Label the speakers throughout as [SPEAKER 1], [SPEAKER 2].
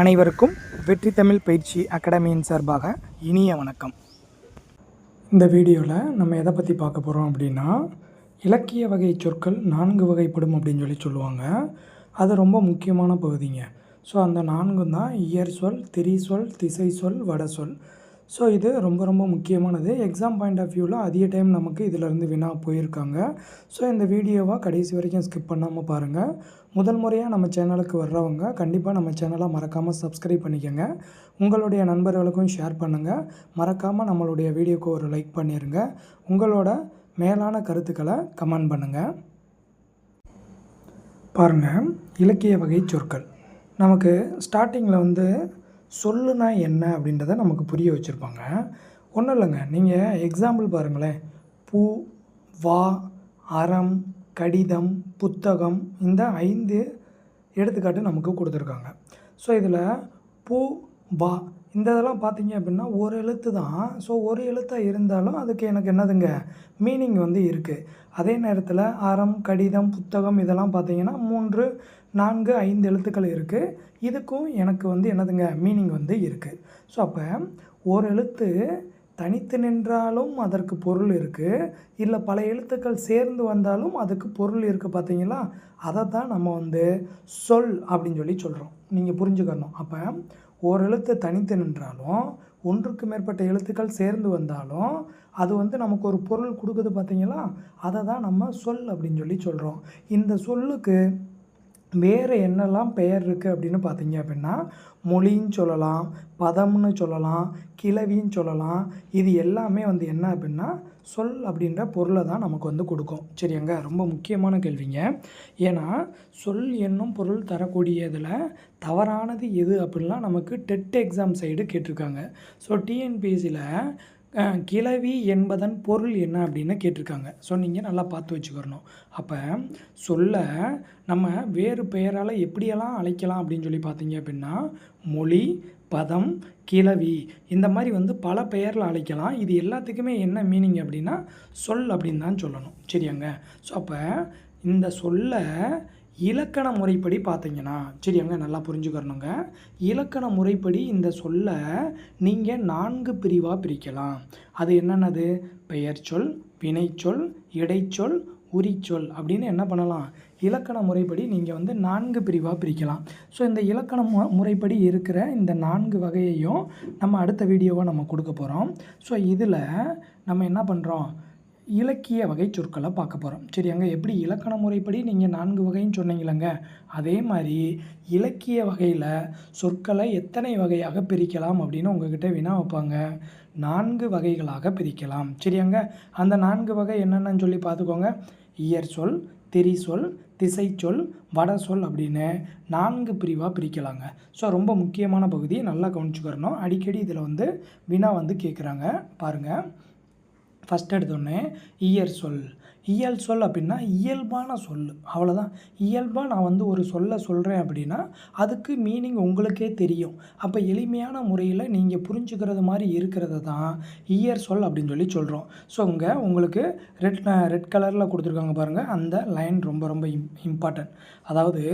[SPEAKER 1] அனைவருக்கும் வெற்றி தமிழ் பயிற்சி அகாடமியின் சார்பாக இனிய வணக்கம். இந்த வீடியோவில் நம்ம எதை பற்றி பார்க்க போகிறோம் அப்படின்னா இலக்கிய வகை சொற்கள் நான்கு வகைப்படும் அப்படின்னு சொல்லி சொல்லுவாங்க. அது ரொம்ப முக்கியமான பகுதிங்க. ஸோ அந்த நான்கும் தான் இயர் சொல் திரி சொல் திசை சொல் வட சொல். ஸோ இது ரொம்ப ரொம்ப முக்கியமானது. எக்ஸாம் பாயிண்ட் ஆஃப் வியூவில் அதிக டைம் நமக்கு இதிலேருந்து வினா போயிருக்காங்க. ஸோ இந்த வீடியோவை கடைசி வரைக்கும் ஸ்கிப் பண்ணாமல் பாருங்கள் முதல் முறையாக நம்ம சேனலுக்கு வர்றவங்க கண்டிப்பாக நம்ம சேனலை மறக்காமல் சப்ஸ்கிரைப் பண்ணிக்கோங்க. உங்களுடைய நண்பர்களுக்கும் ஷேர் பண்ணுங்கள் மறக்காமல் நம்மளுடைய வீடியோக்கு ஒரு லைக் பண்ணிடுங்க உங்களோட மேலான கருத்துக்களை கமெண்ட் பண்ணுங்கள் பாருங்கள் இலக்கிய வகை சொற்கள். நமக்கு ஸ்டார்டிங்கில் வந்து சொல்லுனா என்ன அப்படின்றத நமக்கு புரிய வச்சுருப்பாங்க. ஒன்றும் இல்லைங்க. நீங்கள் எக்ஸாம்பிள் பாருங்களேன். பூ வா அறம் கடிதம் புத்தகம் இந்த ஐந்து எடுத்துக்காட்டு நமக்கு கொடுத்துருக்காங்க. ஸோ இதில் பூ வா இந்த இதெல்லாம் பார்த்தீங்க அப்படின்னா ஒரு எழுத்து தான். ஸோ ஒரு எழுத்தாக இருந்தாலும் அதுக்கு எனக்கு என்னதுங்க? மீனிங் வந்து இருக்குது அதே நேரத்தில் அறம் கடிதம் புத்தகம் இதெல்லாம் பார்த்தீங்கன்னா மூன்று நான்கு ஐந்து எழுத்துக்கள் இருக்குது இதுக்கும் எனக்கு வந்து என்னதுங்க மீனிங் வந்து இருக்குது ஸோ அப்போ ஒரு எழுத்து தனித்து நின்றாலும் அதற்கு பொருள் இருக்குது இல்லை பல எழுத்துக்கள் சேர்ந்து வந்தாலும் அதுக்கு பொருள் இருக்குது பார்த்தீங்களா அதை தான் நம்ம வந்து சொல் அப்படின்னு சொல்லி சொல்கிறோம் நீங்கள் புரிஞ்சுக்கணும். அப்போ ஒரு எழுத்து தனித்து நின்றாலும் ஒன்றுக்கு மேற்பட்ட எழுத்துக்கள் சேர்ந்து வந்தாலும் அது வந்து நமக்கு ஒரு பொருள் கொடுக்குது பார்த்தீங்களா அதை தான் நம்ம சொல் அப்படின்னு சொல்லி சொல்கிறோம் இந்த சொல்லுக்கு வேறு என்னெல்லாம் பெயர் இருக்குது அப்படின்னு பார்த்தீங்க அப்படின்னா மொழின்னு சொல்லலாம் பதம்னு சொல்லலாம் கிளவின்னு சொல்லலாம். இது எல்லாமே வந்து என்ன அப்படின்னா சொல் அப்படின்ற பொருளை தான் நமக்கு வந்து கொடுக்கும். சரியாங்க? ரொம்ப முக்கியமான கேள்விங்க. ஏன்னா சொல் என்னும் பொருள் தரக்கூடியதில் தவறானது எது அப்படின்லாம் நமக்கு டெட் எக்ஸாம் சைடு கேட்டிருக்காங்க. ஸோ டிஎன்பிஎஸ்சியில் கிளவி என்பதன் பொருள் என்ன அப்படின்னு கேட்டிருக்காங்க. ஸோ நீங்கள் நல்லா பார்த்து வச்சுக்கிறணும். அப்போ சொல்ல நம்ம வேறு பெயரால் எப்படியெல்லாம் அழைக்கலாம் அப்படின்னு சொல்லி பார்த்தீங்க அப்படின்னா மொழி பதம் கிளவி இந்த மாதிரி வந்து பல பெயரில் அழைக்கலாம். இது எல்லாத்துக்குமே என்ன மீனிங் அப்படின்னா சொல் அப்படின்னு தான் சொல்லணும். சரியாங்க? ஸோ அப்போ இந்த சொல்ல இலக்கண முறைப்படி பார்த்தீங்கன்னா சரியாங்க நல்லா புரிஞ்சுக்கிறணுங்க. இலக்கண முறைப்படி இந்த சொல்லை நீங்கள் நான்கு பிரிவாக பிரிக்கலாம். அது என்னென்னது? பெயர் சொல் வினைச்சொல் இடைச்சொல் உரிச்சொல் அப்படின்னு என்ன பண்ணலாம்? இலக்கண முறைப்படி நீங்கள் வந்து நான்கு பிரிவாக பிரிக்கலாம். ஸோ இந்த இலக்கண மு முறைப்படி இருக்கிற இந்த நான்கு வகையையும் நம்ம அடுத்த வீடியோவை நம்ம கொடுக்க போகிறோம் ஸோ இதில் நம்ம என்ன பண்ணுறோம் இலக்கிய வகை சொற்களை பார்க்க போகிறோம் சரி அங்கே எப்படி இலக்கண முறைப்படி நீங்கள் நான்கு வகைன்னு சொன்னீங்களங்க? அதே மாதிரி இலக்கிய வகையில் சொற்களை எத்தனை வகையாக பிரிக்கலாம் அப்படின்னு உங்ககிட்ட வினா வைப்பாங்க. நான்கு வகைகளாக பிரிக்கலாம். சரியாங்க அந்த நான்கு வகை என்னென்னு சொல்லி பார்த்துக்கோங்க. இயற் சொல் திரி சொல் திசை சொல் வட சொல் அப்படின்னு நான்கு பிரிவாக பிரிக்கலாங்க. ஸோ ரொம்ப முக்கியமான பகுதியை நல்லா கவனிச்சுக்கிறணும் அடிக்கடி இதில் வந்து வினா வந்து கேட்குறாங்க பாருங்கள் ஃபஸ்ட் எடுத்தோடனே இயர் சொல். இயல் சொல் அப்படின்னா இயல்பான சொல். அவ்வளோதான் இயல்பாக நான் வந்து ஒரு சொல்ல சொல்கிறேன் அப்படின்னா அதுக்கு மீனிங் உங்களுக்கே தெரியும். அப்போ எளிமையான முறையில் நீங்கள் புரிஞ்சுக்கிறது மாதிரி இருக்கிறது தான் இயர் சொல் அப்படின்னு சொல்லி சொல்கிறோம் ஸோ இங்கே உங்களுக்கு ரெட் ரெட் கலரில் கொடுத்துருக்காங்க பாருங்கள் அந்த லைன் ரொம்ப ரொம்ப இம் இம்பார்ட்டன்ட் அதாவது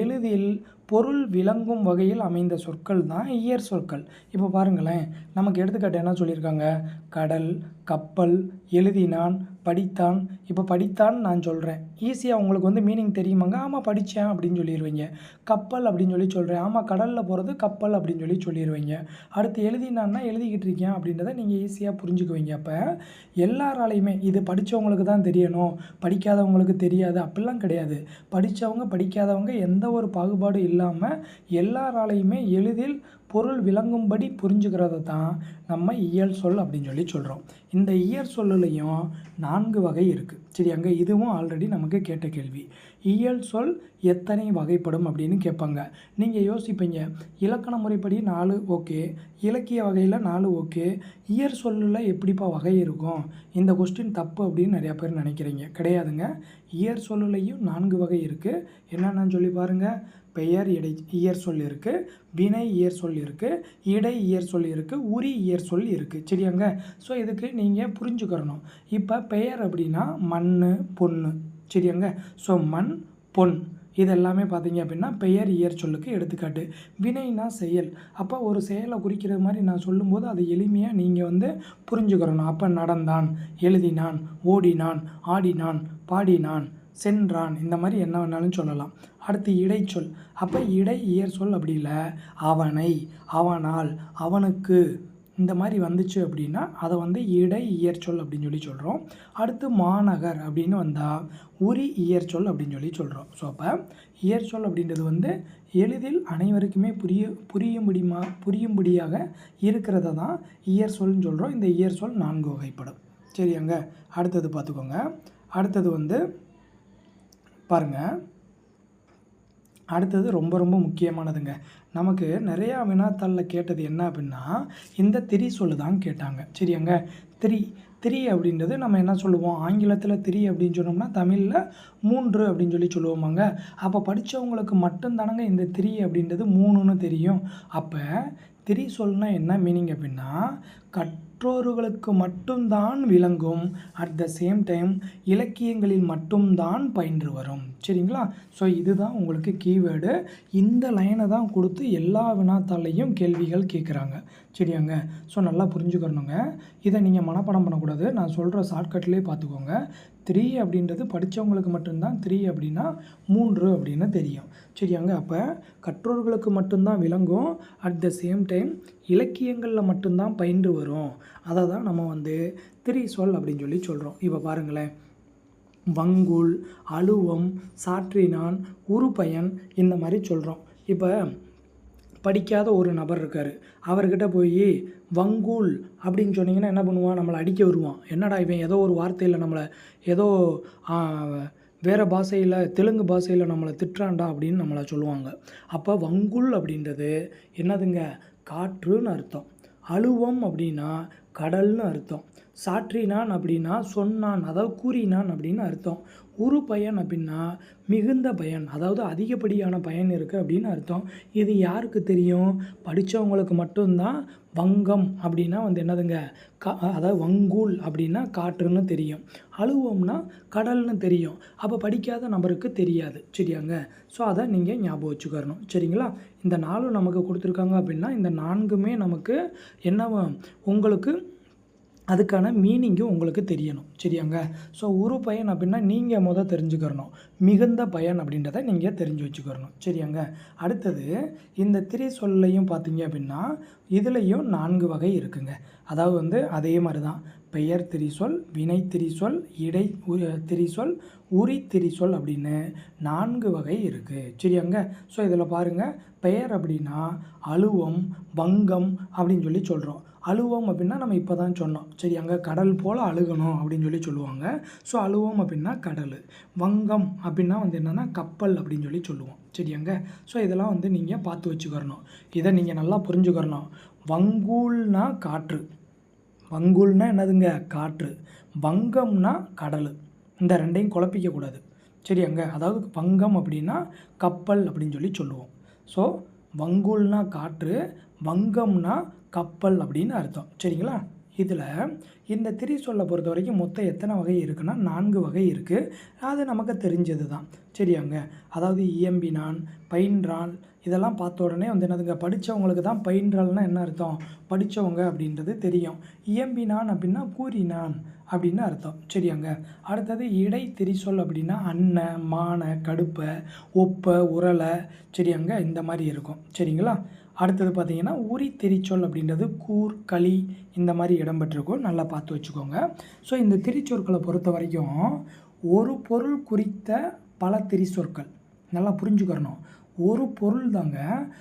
[SPEAKER 1] எளிதில் பொருள் விளங்கும் வகையில் அமைந்த சொற்கள் தான் இயற் சொற்கள். இப்போ பாருங்களேன். நமக்கு எடுத்துக்காட்டு என்ன சொல்லியிருக்காங்க? கடல் கப்பல் எழுதினான் படித்தான். இப்போ படித்தான் நான் சொல்கிறேன் ஈஸியாக உங்களுக்கு வந்து மீனிங் தெரியுமாங்க? ஆமாம் படித்தேன் அப்படின்னு சொல்லிடுவீங்க கப்பல் அப்படின்னு சொல்லி சொல்கிறேன் ஆமாம் கடலில் போகிறது கப்பல் அப்படின்னு சொல்லி சொல்லிடுவீங்க அடுத்து எழுதினான்னா எழுதிக்கிட்டு இருக்கேன் அப்படின்றத நீங்கள் ஈஸியாக புரிஞ்சுக்குவீங்க. அப்போ எல்லாராலையுமே இது படித்தவங்களுக்கு தான் தெரியணும். படிக்காதவங்களுக்கு தெரியாது. அப்படிலாம் கிடையாது. படித்தவங்க படிக்காதவங்க எந்த ஒரு பாகுபாடு இல்லாமல் எல்லாராலையுமே எளிதில் பொருள் விளங்கும்படி புரிஞ்சுக்கிறது தான் நம்ம இயல் சொல் அப்படின்னு சொல்லி சொல்கிறோம் இந்த இயற் சொல்லுலையும் நான்கு வகை இருக்குது சரி அங்கே இதுவும் ஆல்ரெடி நமக்கு கேட்ட கேள்வி. இயல் சொல் எத்தனை வகைப்படும் அப்படின்னு கேட்பாங்க. நீங்கள் யோசிப்பீங்க இலக்கண முறைப்படி நாலு ஓகே இலக்கிய வகையில் நாலு ஓகே இயற் சொல்லில் எப்படிப்பா வகை இருக்கும்? இந்த கொஸ்டின் தப்பு அப்படின்னு நிறையா பேர் நினைக்கிறீங்க. கிடையாதுங்க. இயற் சொல்லுலையும் நான்கு வகை இருக்குது என்னென்னு சொல்லி பாருங்கள் பெயர் இடை இயற் சொல் இருக்குது வினை இயற் சொல் இருக்குது இடை இயற் சொல் இருக்குது உரி இயர் சொல் இருக்குது சரியாங்க? ஸோ இதுக்கு நீங்கள் புரிஞ்சுக்கிறணும். இப்போ பெயர் அப்படின்னா மண் பொண்ணு. சரியாங்க? ஸோ மண் பொன். இது எல்லாமே பார்த்தீங்க அப்படின்னா பெயர் இயற் சொல்லுக்கு எடுத்துக்காட்டு. வினைனா செயல். அப்போ ஒரு செயலை குறிக்கிற மாதிரி நான் சொல்லும்போது அதை எளிமையாக நீங்கள் வந்து புரிஞ்சுக்கிறணும். அப்போ நடந்தான் எழுதினான் ஓடினான் ஆடினான் பாடினான். சென்றான். இந்த மாதிரி என்ன வேணாலும் சொல்லலாம். அடுத்து இடைச்சொல் அப்போ இடை இயர் சொல் அப்படி இல்லை. அவனை அவனால் அவனுக்கு. இந்த மாதிரி வந்துச்சு அப்படின்னா அதை வந்து இடை இயற்சொல் அப்படின்னு சொல்லி சொல்கிறோம் அடுத்து மாநகர் அப்படின்னு வந்தால் உரி இயற்சொல் அப்படின்னு சொல்லி சொல்கிறோம் ஸோ அப்போ இயற்சொல் அப்படின்றது வந்து எளிதில் அனைவருக்குமே புரிய புரியும்படிமா புரியும்படியாக இருக்கிறத தான் இயற் சொல்னு சொல்கிறோம் இந்த இயற் சொல் நான்கு வகைப்படும். சரியாங்க? அடுத்தது பார்த்துக்கோங்க. அடுத்தது வந்து பாருங்கள் அடுத்தது ரொம்ப ரொம்ப முக்கியமானதுங்க. நமக்கு நிறையா வினாத்தாளில் கேட்டது என்ன அப்படின்னா இந்த திரி சொல்லு தான் கேட்டாங்க. சரியாங்க? திரி திரி அப்படின்றது நம்ம என்ன சொல்லுவோம்? ஆங்கிலத்தில் திரி அப்படின்னு சொன்னோம்னா தமிழில் மூன்று அப்படின்னு சொல்லி சொல்லுவோமாங்க. அப்போ படித்தவங்களுக்கு மட்டும்தானங்க இந்த திரி அப்படின்றது மூணுன்னு தெரியும். அப்போ திரி சொல்னா என்ன மீனிங் அப்படின்னா கற்றோர்களுக்கு மட்டும்தான் விளங்கும். அட் த சேம் டைம் இலக்கியங்களில் மட்டும்தான் பயின்று வரும். சரிங்களா? ஸோ இதுதான் உங்களுக்கு கீவேர்டு இந்த லைனை தான் கொடுத்து எல்லா வினாத்தாலையும் கேள்விகள் கேட்குறாங்க சரியாங்க? ஸோ நல்லா புரிஞ்சுக்கிறணுங்க இதை நீங்கள் மனப்பாடம் பண்ணக்கூடாது. நான் சொல்கிற ஷார்ட்கட்லேயே பார்த்துக்கோங்க. த்ரீ அப்படின்றது படித்தவங்களுக்கு மட்டும்தான் த்ரீ அப்படின்னா மூன்று அப்படின்னு தெரியும். சரியாங்க? அப்போ கற்றோர்களுக்கு மட்டும்தான் விளங்கும். அட் த சேம் டைம் இலக்கியங்களில் மட்டும்தான் பயின்று வரும். அதை தான் நம்ம வந்து திரி சொல் அப்படின்னு சொல்லி சொல்கிறோம் இப்போ பாருங்களேன். வங்குல் அலுவம் சாற்றினான் உருப்பயன் இந்த மாதிரி சொல்கிறோம் இப்போ படிக்காத ஒரு நபர் இருக்கார். அவர்கிட்ட போய் வங்கூல் அப்படின்னு சொன்னீங்கன்னா என்ன பண்ணுவான்? நம்மளை அடிக்க வருவான். என்னடா இவன் ஏதோ ஒரு வார்த்தையில் நம்மளை ஏதோ வேறு பாஷையில் தெலுங்கு பாஷையில் நம்மளை திட்டுறாண்டா அப்படின்னு நம்மளை சொல்லுவாங்க. அப்போ வங்குல் அப்படின்றது என்னதுங்க? காற்றுன்னு அர்த்தம். அழுவம் அப்படின்னா கடல்னு அர்த்தம். சாற்றினான் அப்படின்னா சொன்னான். அதாவது கூறினான் அப்படின்னு அர்த்தம். உரு பயன் அப்படின்னா மிகுந்த பயன். அதாவது அதிகப்படியான பயன் இருக்குது அப்படின்னு அர்த்தம். இது யாருக்கு தெரியும்? படித்தவங்களுக்கு மட்டும்தான் வங்கம் அப்படின்னா வந்து என்னதுங்க? கா அதாவது வங்கூல் அப்படின்னா காற்றுன்னு தெரியும். அழுவம்னா கடல்னு தெரியும். அப்போ படிக்காத நபருக்கு தெரியாது. சரியாங்க? ஸோ அதை நீங்கள் ஞாபகம் வச்சுக்கரணும் சரிங்களா? இந்த நாலும் நமக்கு கொடுத்துருக்காங்க அப்படின்னா இந்த நான்குமே நமக்கு என்ன உங்களுக்கு அதுக்கான மீனிங்கும் உங்களுக்கு தெரியணும். சரியாங்க? ஸோ உரு பயன் அப்படின்னா நீங்கள் மொதல் தெரிஞ்சுக்கிறணும். மிகுந்த பயன் அப்படின்றத நீங்கள் தெரிஞ்சு வச்சுக்கிறணும். சரியாங்க? அடுத்தது இந்த திரி சொல்லையும் பார்த்தீங்க அப்படின்னா இதுலேயும் நான்கு வகை இருக்குங்க. அதாவது வந்து அதே மாதிரி தான் பெயர் திரிசொல் வினை திரிசொல் இடை உ- திரிசொல் உரி திரிசொல் அப்படின்னு நான்கு வகை இருக்குது சரியாங்க? ஸோ இதில் பாருங்கள் பெயர் அப்படின்னா அழுவம் வங்கம் அப்படின்னு சொல்லி சொல்கிறோம் அழுவம் அப்படின்னா நம்ம இப்போ தான் சொன்னோம். சரி அங்கே கடல் போல் அழுகணும் அப்படின்னு சொல்லி சொல்லுவாங்க. ஸோ அழுவம் அப்படின்னா கடல். வங்கம் அப்படின்னா வந்து என்னென்னா கப்பல் அப்படின்னு சொல்லி சொல்லுவோம். சரியாங்க ஸோ இதெல்லாம் வந்து நீங்கள் பார்த்து வச்சுக்கிறணும். இதை நீங்கள் நல்லா புரிஞ்சுக்கிறணும். வங்கூல்னா காற்று. வங்கூல்னா என்னதுங்க? காற்று. வங்கம்னா கடல். இந்த ரெண்டையும் குழப்பிக்கக்கூடாது சரி சரியாங்க அதாவது வங்கம் அப்படின்னா கப்பல் அப்படின்னு சொல்லி சொல்லுவோம். ஸோ வங்கூல்னா காற்று வங்கம்னா கப்பல் அப்படின்னு அர்த்தம். சரிங்களா? இதில் இந்த திரி சொல்லை பொறுத்த வரைக்கும் மொத்தம் எத்தனை வகை இருக்குன்னா நான்கு வகை இருக்குது அது நமக்கு தெரிஞ்சது தான் சரியாங்க? அதாவது இயம்பினான் பயின்றான் இதெல்லாம் பார்த்த உடனே வந்து என்னதுங்க? படித்தவங்களுக்கு தான் பயின்றால்னா என்ன அர்த்தம்? படித்தவங்க அப்படின்றது தெரியும். இயம்பினான் அப்படின்னா கூறினான். அப்படின்னு அர்த்தம். சரியாங்க? அடுத்தது இடை திரிசொல் அப்படின்னா அன்ன மான கடுப்பை ஒப்பை உரலை சரியாங்க? இந்த மாதிரி இருக்கும். சரிங்களா? அடுத்தது பார்த்தீங்கன்னா உரி திரிச்சொல் அப்படின்றது கூர் களி இந்த மாதிரி இடம்பெற்றிருக்கும் நல்லா பார்த்து வச்சுக்கோங்க. ஸோ இந்த திரிச்சொற்களை பொறுத்த வரைக்கும் ஒரு பொருள் குறித்த பல திரிச்சொற்கள். நல்லா புரிஞ்சுக்கிறணும் ஒரு பொருள் தாங்க.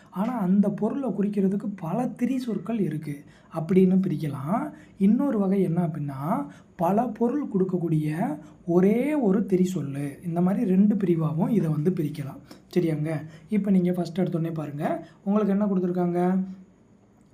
[SPEAKER 1] ஆனால் அந்த பொருளை குறிக்கிறதுக்கு பல திரி சொற்கள் இருக்குது அப்படின்னு பிரிக்கலாம். இன்னொரு வகை என்ன அப்படின்னா பல பொருள் கொடுக்கக்கூடிய ஒரே ஒரு திரி சொல் இந்த மாதிரி ரெண்டு பிரிவாகவும் இதை வந்து பிரிக்கலாம். சரியாங்க? இப்போ நீங்கள் ஃபஸ்ட் எடுத்தோடனே பாருங்கள் உங்களுக்கு என்ன கொடுத்துருக்காங்க?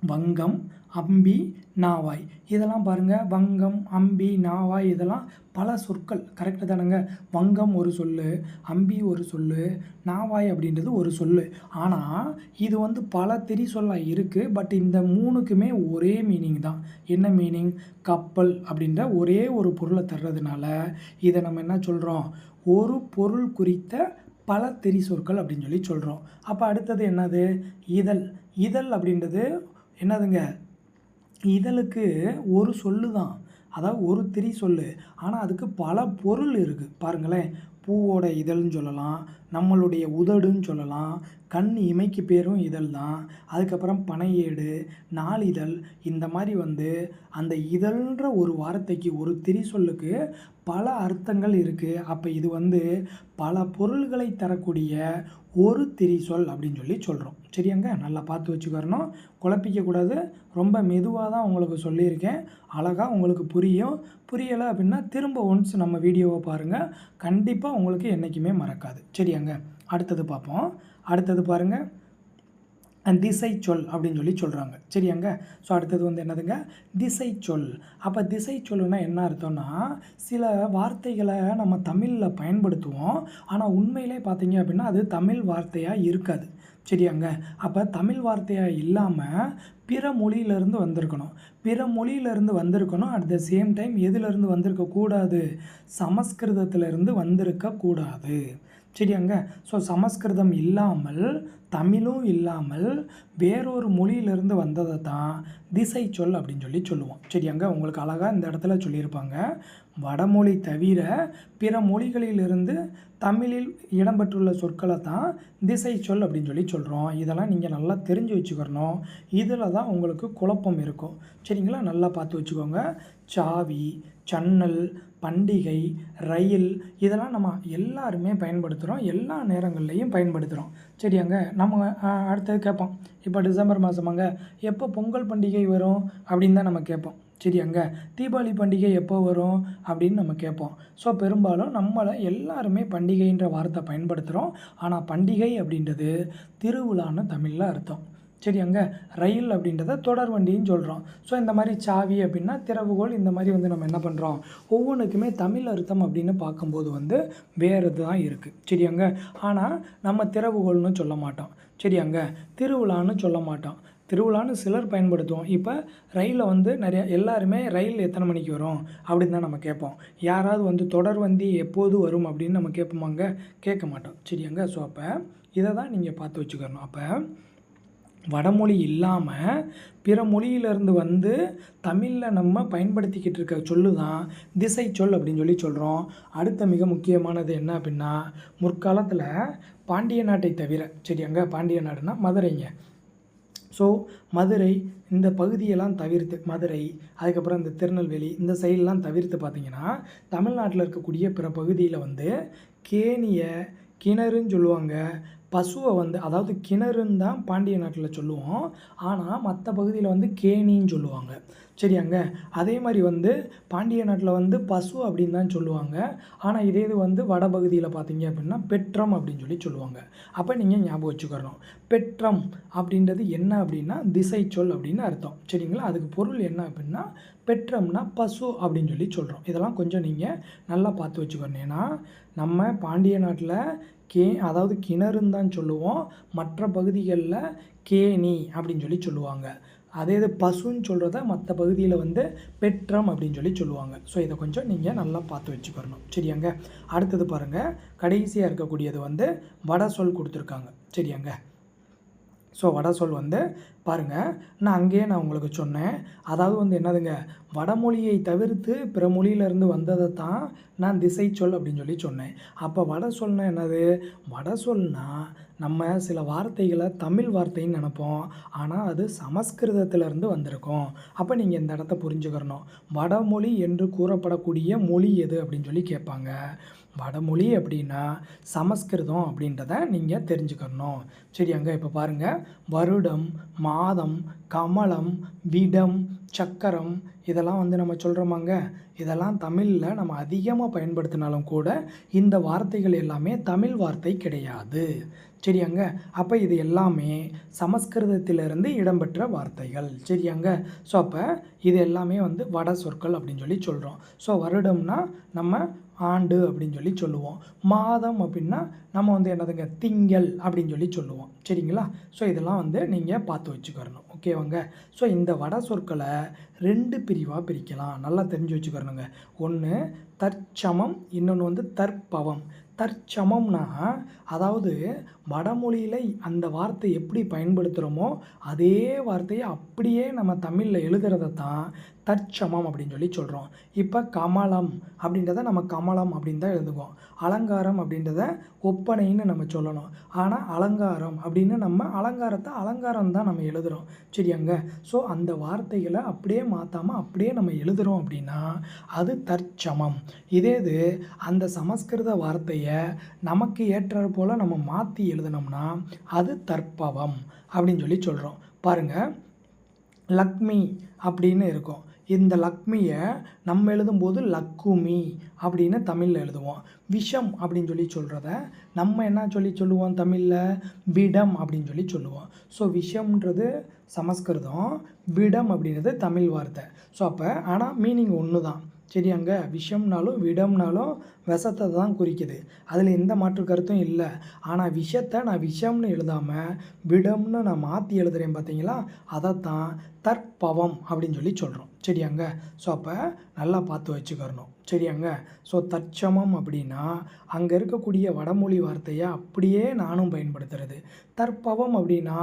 [SPEAKER 1] வங்கம் அம்பி நாவாய். இதெல்லாம் பாருங்கள் வங்கம் அம்பி நாவாய் இதெல்லாம் பல சொற்கள். கரெக்டு தானேங்க? வங்கம் ஒரு சொல்லு அம்பி ஒரு சொல்லு நாவாய் அப்படின்றது ஒரு சொல்லு. ஆனால் இது வந்து பல திரி சொல்லாக இருக்குது பட் இந்த மூணுக்குமே ஒரே மீனிங் தான். என்ன மீனிங் கப்பல் அப்படின்ற ஒரே ஒரு பொருளை தர்றதுனால இதை நம்ம என்ன சொல்கிறோம் ஒரு பொருள் குறித்த பல திரி சொற்கள் அப்படின்னு சொல்லி சொல்கிறோம் அப்போ அடுத்தது என்னது? இதழ். இதழ் அப்படின்றது என்னதுங்க? இதழுக்கு ஒரு சொல்லு தான் அதாவது ஒரு திரி சொல்லு. ஆனால் அதுக்கு பல பொருள் இருக்குது பாருங்களேன். பூவோட இதழ்னு சொல்லலாம். நம்மளுடைய உதடுன்னு சொல்லலாம் கண் இமைக்கு பேரும் இதழ் தான். அதுக்கப்புறம் பனையேடு நாளிதழ் இந்த மாதிரி வந்து அந்த இதழ்ன்ற ஒரு வார்த்தைக்கு ஒரு திரி சொல்லுக்கு பல அர்த்தங்கள் இருக்குது அப்போ இது வந்து பல பொருள்களை தரக்கூடிய ஒரு திரி சொல் அப்படின்னு சொல்லி சொல்கிறோம் சரியாங்க? நல்லா பார்த்து வச்சுக்கிறணும் குழப்பிக்கக்கூடாது ரொம்ப மெதுவாக தான் உங்களுக்கு சொல்லியிருக்கேன். அழகாக உங்களுக்கு புரியும். புரியலை அப்படின்னா திரும்ப ஒன்ஸ் நம்ம வீடியோவை பாருங்கள் கண்டிப்பாக உங்களுக்கு என்றைக்குமே மறக்காது. சரியாங்க? அடுத்தது பார்ப்போம். அடுத்தது பாருங்கள் திசை சொல் அப்படின்னு சொல்லி சொல்கிறாங்க சரியாங்க? ஸோ அடுத்தது வந்து என்னதுங்க? திசை சொல். அப்போ திசை சொல்லுன்னா என்ன அர்த்தம்னா சில வார்த்தைகளை நம்ம தமிழில் பயன்படுத்துவோம். ஆனால் உண்மையிலே பார்த்தீங்க அப்படின்னா அது தமிழ் வார்த்தையாக இருக்காது. சரியாங்க? அப்போ தமிழ் வார்த்தையாக இல்லாமல் பிற மொழியிலேருந்து வந்திருக்கணும். பிற மொழியிலேருந்து வந்திருக்கணும். அட் த சேம் டைம் எதுலேருந்து வந்திருக்கக்கூடாது? சமஸ்கிருதத்திலேருந்து வந்திருக்கக்கூடாது. சரியாங்க? ஸோ சமஸ்கிருதம் இல்லாமல் தமிழும் இல்லாமல் வேறொரு மொழியிலிருந்து வந்ததை தான் திசை சொல் அப்படின்னு சொல்லி சொல்லுவோம். சரியாங்க? உங்களுக்கு அழகாக இந்த இடத்துல சொல்லியிருப்பாங்க. வடமொழி தவிர பிற மொழிகளிலிருந்து தமிழில் இடம்பெற்றுள்ள சொற்களை தான் திசை சொல் அப்படின்னு சொல்லி சொல்கிறோம் இதெல்லாம் நீங்கள் நல்லா தெரிஞ்சு வச்சுக்கிறணும் இதில் தான் உங்களுக்கு குழப்பம் இருக்கும். சரிங்களா? நல்லா பார்த்து வச்சுக்கோங்க. சாவி சன்னல் பண்டிகை ரயில் இதெல்லாம் நம்ம எல்லாருமே பயன்படுத்துகிறோம் எல்லா நேரங்கள்லையும் பயன்படுத்துகிறோம் சரியாங்க? நம்ம அடுத்தது கேட்போம். இப்போ டிசம்பர் மாதமாங்க எப்போ பொங்கல் பண்டிகை வரும் அப்படின்னு தான் நம்ம கேட்போம். சரியாங்க? தீபாவளி பண்டிகை எப்போ வரும் அப்படின்னு நம்ம கேட்போம். ஸோ பெரும்பாலும் நம்மளை எல்லாருமே பண்டிகைன்ற வார்த்தை பயன்படுத்துகிறோம் ஆனால் பண்டிகை அப்படின்றது திருவிழான்னு தமிழில் அர்த்தம். சரியாங்க ரயில் அப்படின்றத தொடர் வண்டின்னு சொல்கிறோம் ஸோ இந்த மாதிரி சாவி அப்படின்னா திறவுகோல் இந்த மாதிரி வந்து நம்ம என்ன பண்ணுறோம் ஒவ்வொன்றுக்குமே தமிழ் அர்த்தம் அப்படின்னு பார்க்கும்போது வந்து வேறு தான் இருக்குது சரியாங்க ஆனால் நம்ம திறவுகோல்னு சொல்ல மாட்டோம். சரியாங்க திருவிழான்னு சொல்ல மாட்டோம். திருவிழான்னு சிலர் பயன்படுத்துவோம். இப்போ ரயிலில் வந்து நிறையா எல்லாருமே ரயில் எத்தனை மணிக்கு வரும்? அப்படின்னு தான் நம்ம கேட்போம். யாராவது வந்து தொடர் வண்டி எப்போது வரும் அப்படின்னு நம்ம கேட்போமாங்க? கேட்க மாட்டோம். சரியாங்க ஸோ அப்போ இதை தான் நீங்கள் பார்த்து வச்சுக்கணும். அப்போ வடமொழி இல்லாமல் பிற மொழியிலேருந்து வந்து தமிழில் நம்ம பயன்படுத்திக்கிட்டு இருக்க சொல்லு தான் திசை சொல் அப்படின்னு சொல்லி சொல்கிறோம் அடுத்த மிக முக்கியமானது என்ன அப்படின்னா முற்காலத்தில் பாண்டிய நாட்டை தவிர சரி அங்கே பாண்டிய நாடுனா மதுரைங்க. ஸோ மதுரை இந்த பகுதியெல்லாம் தவிர்த்து மதுரை அதுக்கப்புறம் இந்த திருநெல்வேலி இந்த சைடெலாம் தவிர்த்து பார்த்தீங்கன்னா தமிழ்நாட்டில் இருக்கக்கூடிய பிற பகுதியில் வந்து கேணிய கிணறுன்னு சொல்லுவாங்க. பசுவை வந்து அதாவது கிணறுன்னு தான் பாண்டிய நாட்டில் சொல்லுவோம். ஆனால் மற்ற பகுதியில் வந்து கேணின்னு சொல்லுவாங்க. சரியாங்க. அதே மாதிரி வந்து பாண்டிய நாட்டில் வந்து பசு அப்படின்னு தான் சொல்லுவாங்க. ஆனால் இதே இது வந்து வடபகுதியில் பார்த்தீங்க அப்படின்னா பெற்றம் அப்படின்னு சொல்லி சொல்லுவாங்க. அப்போ நீங்கள் ஞாபகம் வச்சுக்கணும். பெற்றம் அப்படின்றது என்ன அப்படின்னா திசை சொல் அப்படின்னு அர்த்தம். சரிங்களா? அதுக்கு பொருள் என்ன அப்படின்னா பெற்றம்னா பசு அப்படின்னு சொல்லி சொல்கிறோம் இதெல்லாம் கொஞ்சம் நீங்கள் நல்லா பார்த்து வச்சுக்கணும். ஏன்னா நம்ம பாண்டிய நாட்டில் கே அதாவது கிணறுன்னு தான் சொல்லுவோம். மற்ற பகுதிகளில் கேணி அப்படின்னு சொல்லி சொல்லுவாங்க. அதே இது பசுன்னு சொல்கிறத மற்ற பகுதியில் வந்து பெற்றம் அப்படின்னு சொல்லி சொல்லுவாங்க. ஸோ இதை கொஞ்சம் நீங்கள் நல்லா பார்த்து வச்சுக்கணும். சரியாங்க? அடுத்தது பாருங்கள் கடைசியாக இருக்கக்கூடியது வந்து வட சொல் கொடுத்துருக்காங்க. சரியாங்க? ஸோ வட சொல் வந்து பாருங்கள் நான் அங்கேயே நான் உங்களுக்கு சொன்னேன். அதாவது வந்து என்னதுங்க? வடமொழியை தவிர்த்து பிற மொழியிலேருந்து வந்ததை தான் நான் திசை சொல் அப்படின்னு சொல்லி சொன்னேன். அப்போ வட சொல்னா என்னது? வட சொல்னா நம்ம சில வார்த்தைகளை தமிழ் வார்த்தைன்னு நினப்போம். ஆனால் அது சமஸ்கிருதத்திலேருந்து வந்திருக்கும். அப்போ நீங்கள் இந்த இடத்த புரிஞ்சுக்கிறணும். வடமொழி என்று கூறப்படக்கூடிய மொழி எது அப்படின்னு சொல்லி கேட்பாங்க. வடமொழி அப்படின்னா சமஸ்கிருதம் அப்படின்றத நீங்கள் தெரிஞ்சுக்கணும். சரியாங்க? இப்போ பாருங்கள் வருடம் மாதம் கமலம் விடம் சக்கரம் இதெல்லாம் வந்து நம்ம சொல்கிறோமாங்க இதெல்லாம் தமிழில் நம்ம அதிகமாக பயன்படுத்தினாலும் கூட இந்த வார்த்தைகள் எல்லாமே தமிழ் வார்த்தை கிடையாது. சரியாங்க? அப்போ இது எல்லாமே சமஸ்கிருதத்திலிருந்து இடம்பெற்ற வார்த்தைகள். சரியாங்க? ஸோ அப்போ இது எல்லாமே வந்து வட சொற்கள் அப்படின்னு சொல்லி சொல்கிறோம் ஸோ வருடம்னா நம்ம ஆண்டு அப்படின்னு சொல்லி சொல்லுவோம். மாதம் அப்படின்னா நம்ம வந்து என்னதுங்க? திங்கள் அப்படின்னு சொல்லி சொல்லுவோம். சரிங்களா? ஸோ இதெல்லாம் வந்து நீங்கள் பார்த்து வச்சுக்கணும் ஓகேவாங்க ஸோ இந்த வட சொற்களை ரெண்டு பிரிவாக பிரிக்கலாம். நல்லா தெரிஞ்சு வச்சுக்கணுங்க ஒன்று தற்சமம் இன்னொன்று வந்து தற்பவம். தற்சமம்னா அதாவது வடமொழியில் அந்த வார்த்தை எப்படி பயன்படுத்துகிறோமோ அதே வார்த்தையை அப்படியே நம்ம தமிழில் எழுதுறத தான் தற்சமம் அப்படின்னு சொல்லி சொல்கிறோம் இப்போ கமலம் அப்படின்றத நம்ம கமலம் அப்படின்னு தான் எழுதுவோம். அலங்காரம் அப்படின்றத ஒப்பனைன்னு நம்ம சொல்லணும். ஆனால் அலங்காரம் அப்படின்னு நம்ம அலங்காரத்தை அலங்காரம் தான் நம்ம எழுதுகிறோம் சரியாங்க? ஸோ அந்த வார்த்தைகளை அப்படியே மாற்றாமல் அப்படியே நம்ம எழுதுகிறோம் அப்படின்னா அது தற்சமம். இதே இது அந்த சமஸ்கிருத வார்த்தையை நமக்கு ஏற்றாற் போல் நம்ம மாற்றி எழுதுனோம்னா அது தற்பவம் அப்படின்னு சொல்லி சொல்கிறோம் பாருங்கள் லக்ஷ்மி அப்படின்னு இருக்கும். இந்த லக்மியை நம்ம எழுதும்போது லக்குமி அப்படின்னு தமிழில் எழுதுவோம். விஷம் அப்படின்னு சொல்லி சொல்கிறத நம்ம என்ன சொல்லி சொல்லுவோம் தமிழில்? விடம் அப்படின்னு சொல்லி சொல்லுவோம். ஸோ விஷம்ன்றது சமஸ்கிருதம் விடம் அப்படின்றது தமிழ் வார்த்தை. ஸோ அப்போ ஆனால் மீனிங் ஒன்று தான் சரியாங்க விஷம்னாலும் விடம்னாலும் விஷத்தை தான் குறிக்குது. அதில் எந்த மாற்று கருத்தும் இல்லை. ஆனால் விஷத்தை நான் விஷம்னு எழுதாமல் விடம்னு நான் மாற்றி எழுதுகிறேன் பார்த்தீங்களா அதைத்தான் தற்பவம் அப்படின்னு சொல்லி சொல்கிறோம் சரியாங்க ஸோ அப்போ நல்லா பார்த்து வச்சுக்கிறணும். சரியாங்க ஸோ தற்சமம் அப்படின்னா அங்கே இருக்கக்கூடிய வடமொழி வார்த்தையை அப்படியே நானும் பயன்படுத்துறது. தற்பவம் அப்படின்னா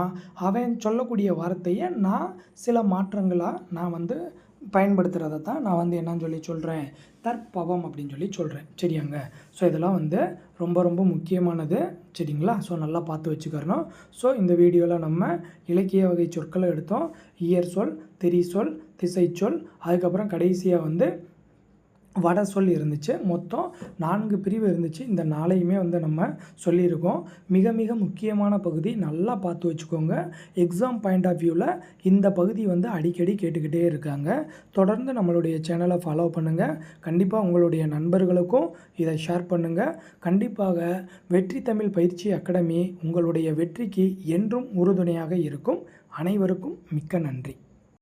[SPEAKER 1] அவன் சொல்லக்கூடிய வார்த்தையை நான் சில மாற்றங்களாக நான் வந்து பயன்படுத்துகிறத தான் நான் வந்து என்னன்னு சொல்லி சொல்கிறேன் தற்பவம் அப்படின்னு சொல்லி சொல்கிறேன் சரியாங்க? ஸோ இதெல்லாம் வந்து ரொம்ப ரொம்ப முக்கியமானது. சரிங்களா? ஸோ நல்லா பார்த்து வச்சுக்கிறணும். ஸோ இந்த வீடியோவில் நம்ம இலக்கிய வகை சொற்களை எடுத்தோம். இயர் சொல் திரி சொல் திசை சொல். அதுக்கப்புறம் கடைசியாக வந்து வட சொல் இருந்துச்சு. மொத்தம் நான்கு பிரிவு இருந்துச்சு. இந்த நாளையுமே வந்து நம்ம சொல்லியிருக்கோம். மிக மிக முக்கியமான பகுதி நல்லா பார்த்து வச்சுக்கோங்க. எக்ஸாம் பாயிண்ட் ஆஃப் வியூவில் இந்த பகுதி வந்து அடிக்கடி கேட்டுக்கிட்டே இருக்காங்க. தொடர்ந்து நம்மளுடைய சேனலை ஃபாலோ பண்ணுங்கள் கண்டிப்பாக உங்களுடைய நண்பர்களுக்கும் இதை ஷேர் பண்ணுங்கள் கண்டிப்பாக வெற்றி தமிழ் பயிற்சி அகாடமி உங்களுடைய வெற்றிக்கு என்றும் உறுதுணையாக இருக்கும். அனைவருக்கும் மிக்க நன்றி.